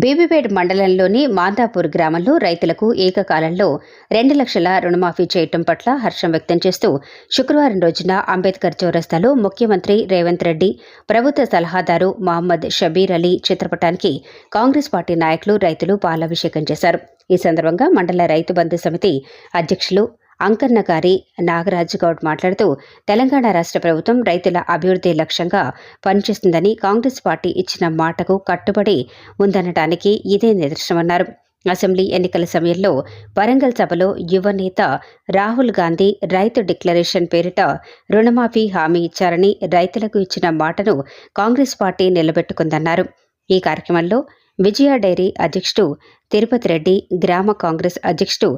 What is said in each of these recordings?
బీబీపేట్ మండలంలోని మాందాపూర్ గ్రామంలో రైతులకు ఏకకాలంలో రెండు లక్షల రుణమాఫీ చేయటం పట్ల హర్షం వ్యక్తం చేస్తూ శుక్రవారం రోజున అంబేద్కర్ చౌరస్తాలో ముఖ్యమంత్రి రేవంత్ రెడ్డి ప్రభుత్వ సలహాదారు మహమ్మద్ షబీర్ అలీ చిత్రపటానికి కాంగ్రెస్ పార్టీ నాయకులు రైతులు పాలాభిషేకం చేశారు. ఈ సందర్భంగా మండల రైతు బంధు సమితి అధ్యక్షులు అంకన్నగారి నాగరాజు గౌడ్ మాట్లాడుతూ తెలంగాణ రాష్ట్ర ప్రభుత్వం రైతుల అభివృద్ధి లక్ష్యంగా పనిచేస్తుందని కాంగ్రెస్ పార్టీ ఇచ్చిన మాటకు కట్టుబడి ఉందనడానికి ఇదే నిదర్శనమన్నారు. అసెంబ్లీ ఎన్నికల సమయంలో వరంగల్ సభలో యువ నేత రాహుల్ గాంధీ రైతు డిక్లరేషన్ పేరిట రుణమాఫీ హామీ ఇచ్చారని రైతులకు ఇచ్చిన మాటను కాంగ్రెస్ పార్టీ నిలబెట్టుకుందన్నారు. ఈ కార్యక్రమంలో విజయ డైరీ అధ్యక్షుడు తిరుపతి రెడ్డి గ్రామ కాంగ్రెస్ అధ్యక్షుడు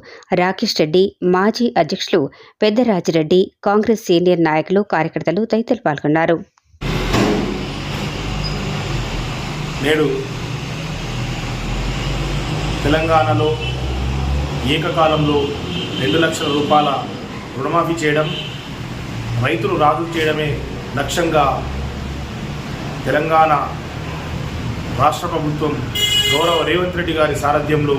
రాకేష్ రెడ్డి మాజీ అధ్యక్షులు పెద్దరాజిరెడ్డి కాంగ్రెస్ సీనియర్ నాయకులు కార్యకర్తలు తదితరులు పాల్గొన్నారు. నేడు తెలంగాణలో ఏకకాలంలో రెండు లక్షల రూపాయల రుణమాఫీ చేయడం రైతులు రాజు చేయడమే లక్ష్యంగా తెలంగాణ రాష్ట్ర ప్రభుత్వం గౌరవ రేవంత్ రెడ్డి గారి సారథ్యంలో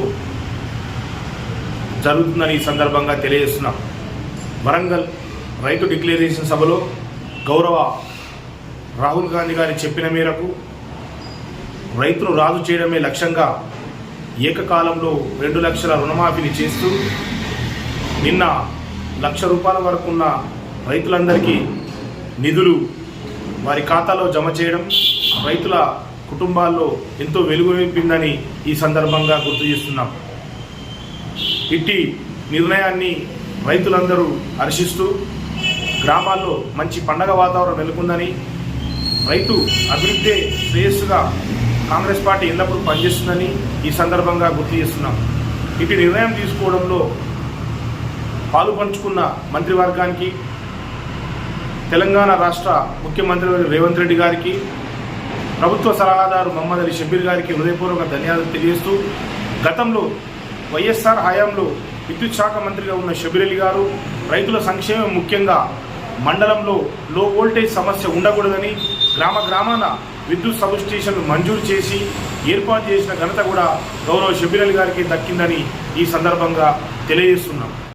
జరుగుతుందని ఈ సందర్భంగా తెలియజేస్తున్నాం. వరంగల్ రైతు డిక్లరేషన్ సభలో గౌరవ రాహుల్ గాంధీ గారి చెప్పిన మేరకు రైతును రాజు చేయడమే లక్ష్యంగా ఏకకాలంలో రెండు లక్షల రుణమాఫీని చేస్తూ నిన్న లక్ష రూపాయల వరకు ఉన్న రైతులందరికీ నిధులు వారి ఖాతాలో జమ చేయడం రైతుల కుటుంబాల్లో ఎంతో వెలుగు నింపిందని ఈ సందర్భంగా గుర్తు చేస్తున్నాం. ఇట్టి నిర్ణయాన్ని రైతులందరూ హర్షిస్తూ గ్రామాల్లో మంచి పండగ వాతావరణం నెలకొందని రైతు అభివృద్ధి శ్రేయస్సుగా కాంగ్రెస్ పార్టీ ఎల్లప్పుడూ పనిచేస్తుందని ఈ సందర్భంగా గుర్తు చేస్తున్నాం. ఇటు నిర్ణయం తీసుకోవడంలో పాలు పంచుకున్న మంత్రివర్గానికి తెలంగాణ రాష్ట్ర ముఖ్యమంత్రి రేవంత్ రెడ్డి గారికి ప్రభుత్వ సలహాదారు మహమ్మద్ అలీ షబీర్ గారికి హృదయపూర్వక ధన్యవాదాలు తెలియజేస్తూ గతంలో వైఎస్ఆర్ హయాంలో విద్యుత్ శాఖ మంత్రిగా ఉన్న షబీర్ అలీ గారు రైతుల సంక్షేమం ముఖ్యంగా మండలంలో లో వోల్టేజ్ సమస్య ఉండకూడదని గ్రామ గ్రామాన విద్యుత్ సబ్ స్టేషన్లు మంజూరు చేసి ఏర్పాటు చేసిన ఘనత కూడా గౌరవ షబీర్ అలీ గారికి దక్కిందని ఈ సందర్భంగా తెలియజేస్తున్నాం.